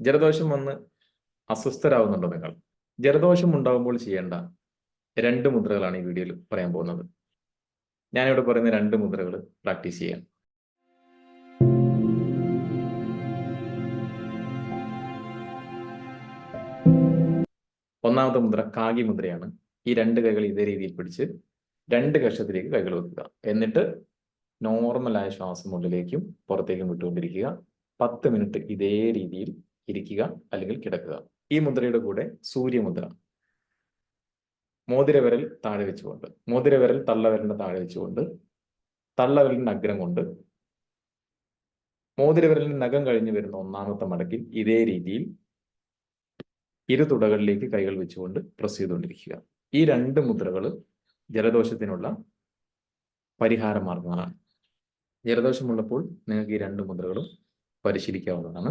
ജലദോഷം വന്ന് അസ്വസ്ഥരാകുന്നുണ്ടോ നിങ്ങൾ? ജലദോഷം ഉണ്ടാകുമ്പോൾ ചെയ്യേണ്ട രണ്ട് മുദ്രകളാണ് ഈ വീഡിയോയിൽ പറയാൻ പോകുന്നത്. ഞാനിവിടെ പറയുന്ന രണ്ട് മുദ്രകൾ പ്രാക്ടീസ് ചെയ്യാം ഒന്നാമത്തെ മുദ്ര കാകി മുദ്രയാണ്. ഈ രണ്ട് കൈകൾ ഇതേ രീതിയിൽ പിടിച്ച് രണ്ട് കക്ഷത്തിലേക്ക് കൈകൾ വെക്കുക. എന്നിട്ട് നോർമലായ ശ്വാസം ഉള്ളിലേക്കും പുറത്തേക്കും വിട്ടുകൊണ്ടിരിക്കുക. പത്ത് മിനിറ്റ് ഇതേ രീതിയിൽ ഇരിക്കുക അല്ലെങ്കിൽ കിടക്കുക. ഈ മുദ്രയുടെ കൂടെ സൂര്യമുദ്ര. മോതിരവിരൽ താഴെ വെച്ചുകൊണ്ട് മോതിരവിരൽ തള്ളവിരലിന്റെ താഴെ വെച്ചുകൊണ്ട് തള്ളവിരലിന്റെ അഗ്രം കൊണ്ട് മോതിരവിരലിന് നഖം കഴിഞ്ഞു വരുന്ന ഒന്നാമത്തെ മടക്കിൽ ഇതേ രീതിയിൽ ഇരു തുടകളിലേക്ക് കൈകൾ വെച്ചുകൊണ്ട് പ്രസ് ചെയ്തുകൊണ്ടിരിക്കുക. ഈ രണ്ട് മുദ്രകൾ ജലദോഷത്തിനുള്ള പരിഹാര മാർഗങ്ങളാണ്. ജലദോഷമുള്ളപ്പോൾ നിങ്ങൾക്ക് ഈ രണ്ട് മുദ്രകളും പരിശീലിക്കാവുന്നതാണ്.